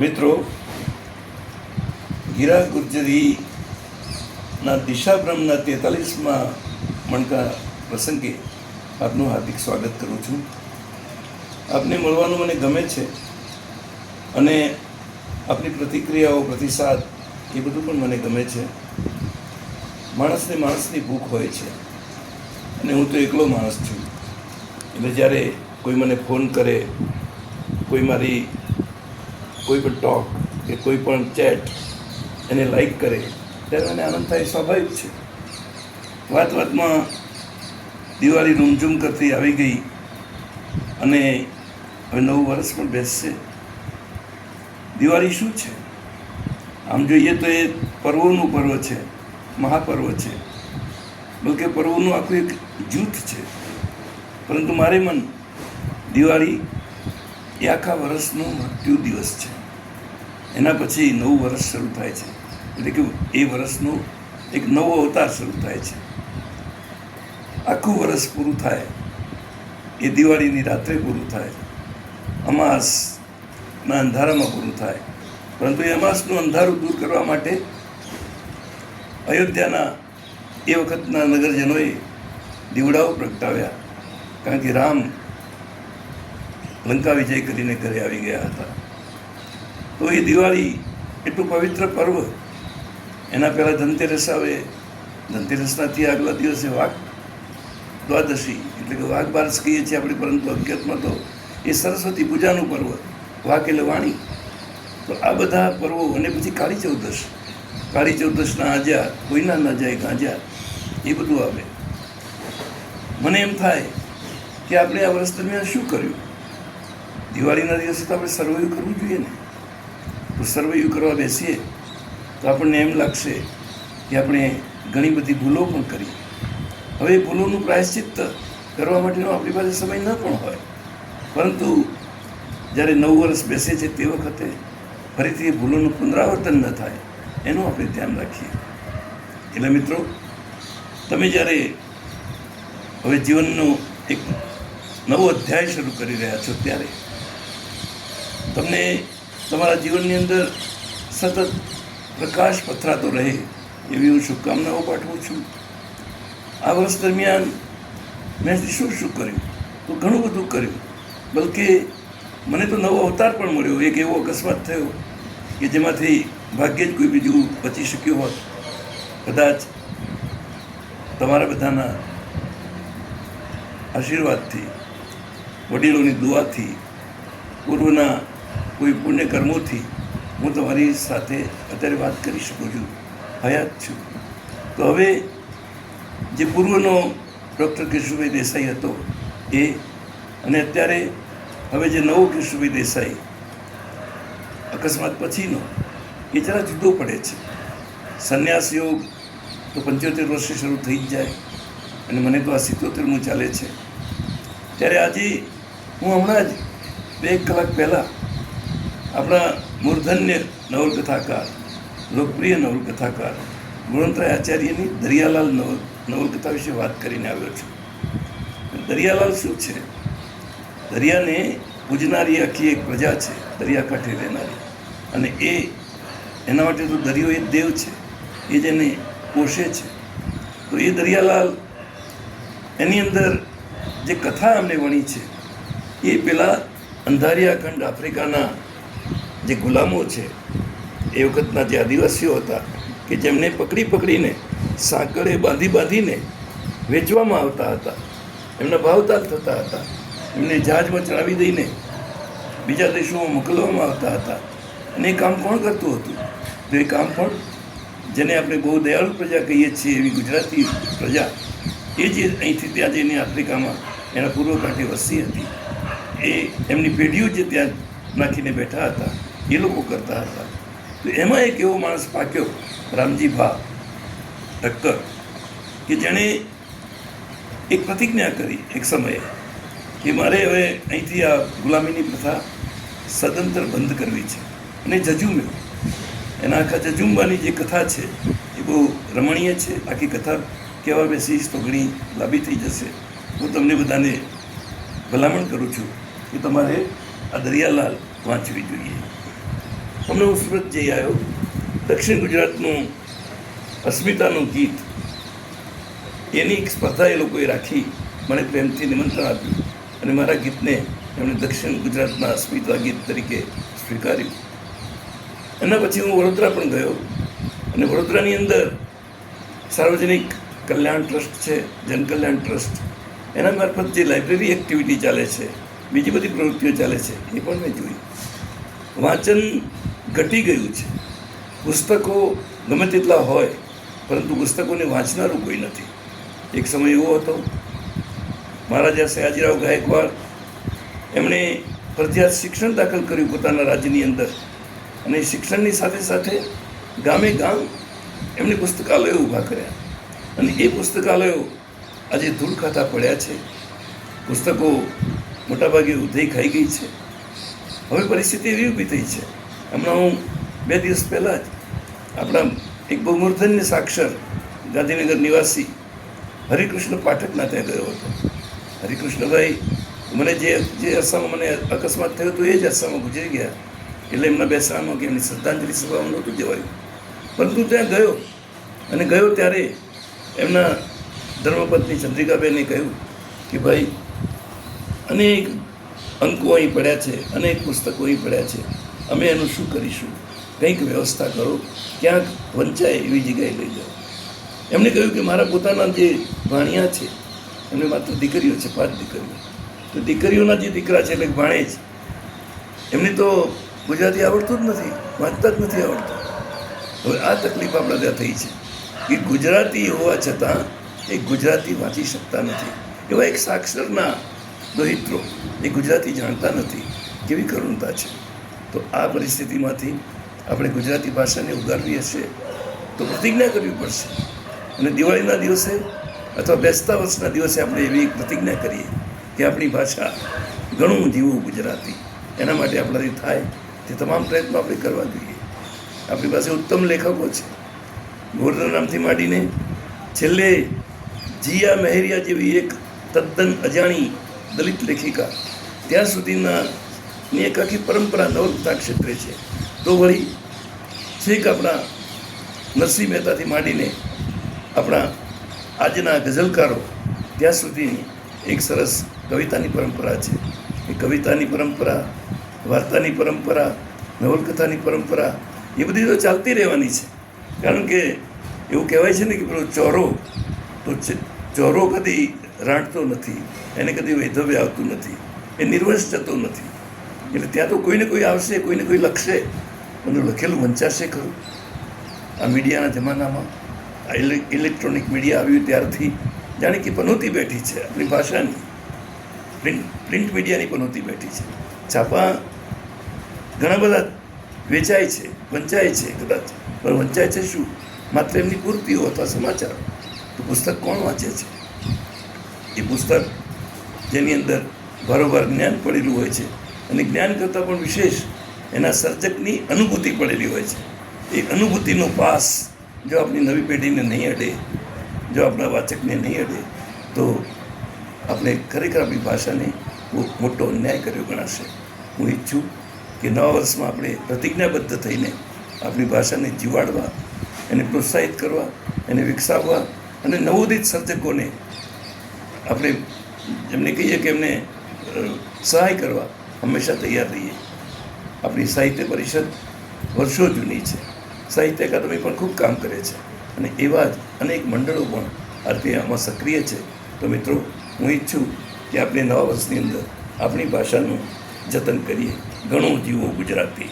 મિત્રો ગીરા ગુર્જરીના દિશા બ્રહ્મના તેતાલીસમાં મણકા પ્રસંગે આપનું હાર્દિક સ્વાગત કરું છું. આપને મળવાનું મને ગમે છે અને આપની પ્રતિક્રિયાઓ, પ્રતિસાદ એ બધું પણ મને ગમે છે. માણસને માણસની ભૂખ હોય છે અને હું તો એકલો માણસ છું. એટલે જ્યારે કોઈ મને ફોન કરે, કોઈ મારી કોઈ પણ ટોક કે કોઈ પણ ચેટ એને લાઈક કરે, ત્યારે મને આનંદ થાય સ્વાભાવિક છે. વાત વાતમાં દિવાળી રૂમઝૂમ કરતી આવી ગઈ અને હવે નવું વર્ષ પણ બેસશે. દિવાળી શું છે? આમ જોઈએ તો એ પર્વોનું પર્વ છે, મહાપર્વ છે. બલકે પર્વોનું આખું એક જૂથ છે. પરંતુ મારે મન દિવાળી એ આખા વર્ષનો મૃત્યુ દિવસ છે. એના પછી નવું વર્ષ શરૂ થાય છે. એટલે કે એ વર્ષનો એક નવો અવતાર શરૂ થાય છે. આખું વર્ષ પૂરું થાય. એ દિવાળીની રાત્રે પૂરું થાય. અમાસના અંધારામાં પૂરું થાય. પરંતુ એ અમાસનું અંધારું દૂર કરવા માટે અયોધ્યાના એ વખતના નગરજનોએ દીવડાઓ પ્રગટાવ્યા. કારણ કે રામ લંકા વિજય કરીને ઘરે આવી ગયા હતા. તો એ દિવાળી એટલું પવિત્ર પર્વ, એના પહેલાં ધનતેરસ આવે ધનતેરસનાથી આગલા દિવસે વાઘ દ્વાદશી એટલે કે વાઘ બારસ કહીએ છીએ આપણે, પરંતુ હકીકતમાં તો એ સરસ્વતી પૂજાનું પર્વ, વાઘ એટલે વાણી. તો આ બધા પર્વો, અને પછી કાળી ચૌદશ. કાળી ચૌદશના આજા, કોઈના ના જાય, ગાંજા, એ બધું આવે. મને એમ થાય કે આપણે આ વર્ષ દરમિયાન શું કર્યું? દિવાળીના દિવસે તો આપણે સર્વૈયું કરવું જોઈએ ને. તો કરવા બેસીએ તો આપણને એમ લાગશે કે આપણે ઘણી બધી ભૂલો પણ કરી. હવે ભૂલોનું પ્રાયશ્ચિત્ત કરવા માટેનો આપણી પાસે સમય ન પણ હોય. પરંતુ જ્યારે નવ વર્ષ બેસે છે તે વખતે ફરીથી એ ભૂલોનું પુનરાવર્તન ન થાય, એનું આપણે ધ્યાન રાખીએ. એટલે મિત્રો, તમે જ્યારે હવે જીવનનો એક નવો અધ્યાય શરૂ કરી રહ્યા છો ત્યારે તમને તમારા જીવનની અંદર સતત પ્રકાશ પથરાતો રહે એવી હું શુભકામનાઓ પાઠવું છું. આ વર્ષ દરમિયાન મેં શું શું કર્યું? તો ઘણું બધું કર્યું. બલકે મને તો નવો અવતાર પણ મળ્યો. એક એવો અકસ્માત થયો કે જેમાંથી ભાગ્યે જ કોઈ બીજું બચી શક્યું હોત. કદાચ તમારા બધાના આશીર્વાદથી, વડીલોની દુઆથી, પૂર્વના કોઈ પુણ્ય કર્મોથી હું તમારી સાથે અત્યારે વાત કરી શકું છું, હયાત છું. તો હવે જે પૂર્વનો ડૉક્ટર કેશુભાઈ દેસાઈ હતો એ, અને અત્યારે હવે જે નવો કેશુભાઈ દેસાઈ, અકસ્માત પછીનો, એ જરા જુદો પડે છે. સંન્યાસ યોગ તો પંચોતેર વર્ષે શરૂ થઈ જ જાય, અને મને તો આ સિત્તોતેરમું ચાલે છે. ત્યારે આજે હું હમણાં જ બે કલાક પહેલાં આપણા મૂર્ધન્ય નવલકથાકાર, લોકપ્રિય નવલકથાકાર ગુણવંતરાય આચાર્યની દરિયાલાલ નવલ નવલકથા વિશે વાત કરીને આવ્યો છું. દરિયાલાલ શું છે? દરિયાને પૂજનારી આખી એક પ્રજા છે દરિયાકાંઠે રહેનારી. અને એ, એના માટે તો દરિયો એ દેવ છે, એ જેને પોષે છે. તો એ દરિયાલાલ, એની અંદર જે કથા અમને વણી છે, એ પેલા અંધારિયા ખંડ આફ્રિકાના જે ગુલામો છે, એ વખતના જે આદિવાસીઓ હતા, કે જેમને પકડી પકડીને સાંકળે બાંધી બાંધીને વેચવામાં આવતા હતા, એમના ભાવતાલ થતા હતા, એમને જહાજમાં ચડાવી દઈને બીજા દેશોમાં મોકલવામાં આવતા હતા. અને એ કામ કોણ કરતું હતું? તો એ કામ પણ જેને આપણે બહુ દયાળુ પ્રજા કહીએ છીએ એવી ગુજરાતી પ્રજા, એ જે અહીંથી ત્યાં જઈને આફ્રિકામાં એના પૂર્વ કાંઠે વસી હતી. એ એમની પેઢીઓ જે ત્યાં નાખીને બેઠા હતા એ લોકો કરતા હતા. તો એમાં એક એવો માણસ પાક્યો, રામજી ભા ઠક્કર કે જેણે એક પ્રતિજ્ઞા કરી એક સમયે કે મારે હવે અહીંથી આ ગુલામીની પ્રથા સદંતર બંધ કરવી છે. અને જજુમ્યો. એના આખા જજુમ્બાની જે કથા છે, એ બહુ રમણીય છે. આખી કથા કહેવા બેસીશ તો ઘણી લાંબી થઈ જશે. હું તમને બધાને ભલામણ કરું છું કે તમારે આ દરિયાલાલ વાંચવી જોઈએ. હમણાં હું સુરત જઈ આવ્યો. દક્ષિણ ગુજરાતનું અસ્મિતાનું ગીત એની એક સ્પર્ધા એ લોકોએ રાખી, મને પ્રેમથી નિમંત્રણ આપ્યું અને મારા ગીતને એમણે દક્ષિણ ગુજરાતના અસ્મિતા ગીત તરીકે સ્વીકાર્યું. એના પછી હું વડોદરા પણ ગયો અને વડોદરાની અંદર સાર્વજનિક કલ્યાણ ટ્રસ્ટ છે, જનકલ્યાણ ટ્રસ્ટ, એના મારફત જે લાઇબ્રેરી એક્ટિવિટી ચાલે છે, બીજી બધી પ્રવૃત્તિઓ ચાલે છે, એ પણ મેં જોઈ. વાંચન ઘટી ગયું છે. પુસ્તકો ગમે તેટલા હોય, પરંતુ પુસ્તકોને વાંચનારું કોઈ નથી. એક સમય એવો હતો, મહારાજા સયાજીરાવ ગાયકવાડ એમણે ફરજિયાત શિક્ષણ દાખલ કર્યું પોતાના રાજ્યની અંદર અને શિક્ષણની સાથે સાથે ગામે ગામ એમણે પુસ્તકાલયો ઊભા કર્યા. અને એ પુસ્તકાલયો આજે ધૂળ ખાતા પડ્યા છે. પુસ્તકો મોટાભાગે ઉધઈ ખાઈ ગઈ છે. હવે પરિસ્થિતિ એવી ઊભી થઈ છે હમણાં હું બે દિવસ પહેલાં જ આપણા એક બહુ મૂર્ધન્ય સાક્ષર ગાંધીનગર નિવાસી હરિકૃષ્ણ પાઠકના ત્યાં ગયો હતો. હરિકૃષ્ણભાઈ, મને જે જે અરસામાં મને અકસ્માત થયો હતો એ જ અરસામાં ગુજરી ગયા. એટલે એમના બેસણામાં કે એમની શ્રદ્ધાંજલિ સભામાં નહોતું જવાયું. પરંતુ ત્યાં ગયો અને ગયો ત્યારે એમના ધર્મપત્ની ચંદ્રિકાબેને કહ્યું કે ભાઈ, અનેક અંકો અહીં પડ્યા છે, અનેક પુસ્તકો અહીં પડ્યા છે. અમે એનું શું કરીશું? કંઈક વ્યવસ્થા કરો. ક્યાંક વંચાય એવી જગ્યાએ લઈ જાઓ. એમણે કહ્યું કે મારા પોતાના જે ભાણિયા છે, એમને માત્ર દીકરીઓ છે, પાંચ દીકરીઓ. તો દીકરીઓના જે દીકરા છે, એટલે ભાણે જ. એમને તો ગુજરાતી આવડતું જ નથી, વાંચતા જ નથી આવડતું. હવે આ તકલીફ આપણા ત્યાં થઈ છે કે ગુજરાતી હોવા છતાં એ ગુજરાતી વાંચી શકતા નથી. એવા એક સાક્ષરના દોહિત્રો એ ગુજરાતી જાણતા નથી. કેવી કરુણતા છે. તો આ પરિસ્થિતિમાંથી આપણે ગુજરાતી ભાષાને ઉગારવી હશે તો પ્રતિજ્ઞા કરવી પડશે. અને દિવાળીના દિવસે અથવા બેસતા વર્ષના દિવસે આપણે એવી એક પ્રતિજ્ઞા કરીએ કે આપણી ભાષા ઘણું જીવવું ગુજરાતી. એના માટે આપણાથી થાય તે તમામ પ્રયત્નો આપણે કરવા જોઈએ. આપણી પાસે ઉત્તમ લેખકો છે. ગોરધન નામથી માંડીને છેલ્લે જીયા મહેરિયા જેવી એક તદ્દન અજાણી દલિત લેખિકા, ત્યાં સુધીના ની એક આખી પરંપરા નવલકથા ક્ષેત્રે છે. તો વળી છેક આપણા નરસિંહ મહેતાથી માંડીને આપણા આજના ગઝલકારો ત્યાં સુધીની એક સરસ કવિતાની પરંપરા છે. એ કવિતાની પરંપરા, વાર્તાની પરંપરા, નવલકથાની પરંપરા એ બધી તો ચાલતી રહેવાની છે. કારણ કે એવું કહેવાય છે ને કે પેલો ચોરો તો ચોરો કદી રાંટતો નથી, એને કદી વૈધવ્ય આવતું નથી, એ નિર્વંશ જતો નથી. એટલે ત્યાં તો કોઈને કોઈ આવશે, કોઈને કોઈ લખશે. પણ લખેલું વંચાશે ખરું. આ મીડિયાના જમાનામાં આ ઇલેક્ટ્રોનિક મીડિયા આવ્યું ત્યારથી. જાણે કે પનોતી બેઠી છે આપણી ભાષાની. પ્રિન્ટ પ્રિન્ટ મીડિયાની પનોતી બેઠી છે. છાપા ઘણા બધા વેચાય છે, વંચાય છે કદાચ. પણ વંચાય છે શું? માત્ર એમની પૂર્તિઓ અથવા સમાચાર. તો પુસ્તક કોણ વાંચે છે? એ પુસ્તક જેની અંદર બારોબાર જ્ઞાન પડેલું હોય છે. અને જ્ઞાન કરતાં પણ વિશેષ એના સર્જકની અનુભૂતિ પડેલી હોય છે. એ અનુભૂતિનો પાસ જો આપણી નવી પેઢીને નહીં અડે, જો આપણા વાચકને નહીં અડે, તો આપણે ખરેખર આપણી ભાષાને બહુ મોટો અન્યાય કર્યો ગણાશે. હું ઈચ્છું કે નવા વર્ષમાં આપણે પ્રતિજ્ઞાબદ્ધ થઈને આપણી ભાષાને જીવાડવા, એને પ્રોત્સાહિત કરવા, એને વિકસાવવા અને નવોદિત સર્જકોને આપણે એમને કહીએ કે એમને સહાય કરવા હંમેશા તૈયાર રહીએ. આપણી સાહિત્ય પરિષદ વર્ષો જૂની છે. સાહિત્ય અકાદમી પણ ખૂબ કામ કરે છે અને એવા જ અનેક મંડળો પણ આ આમાં સક્રિય છે. તો મિત્રો, હું ઈચ્છું કે આપણે નવા વર્ષની અંદર આપણી ભાષાનું જતન કરીએ. ઘણું જીવો ગુજરાતી.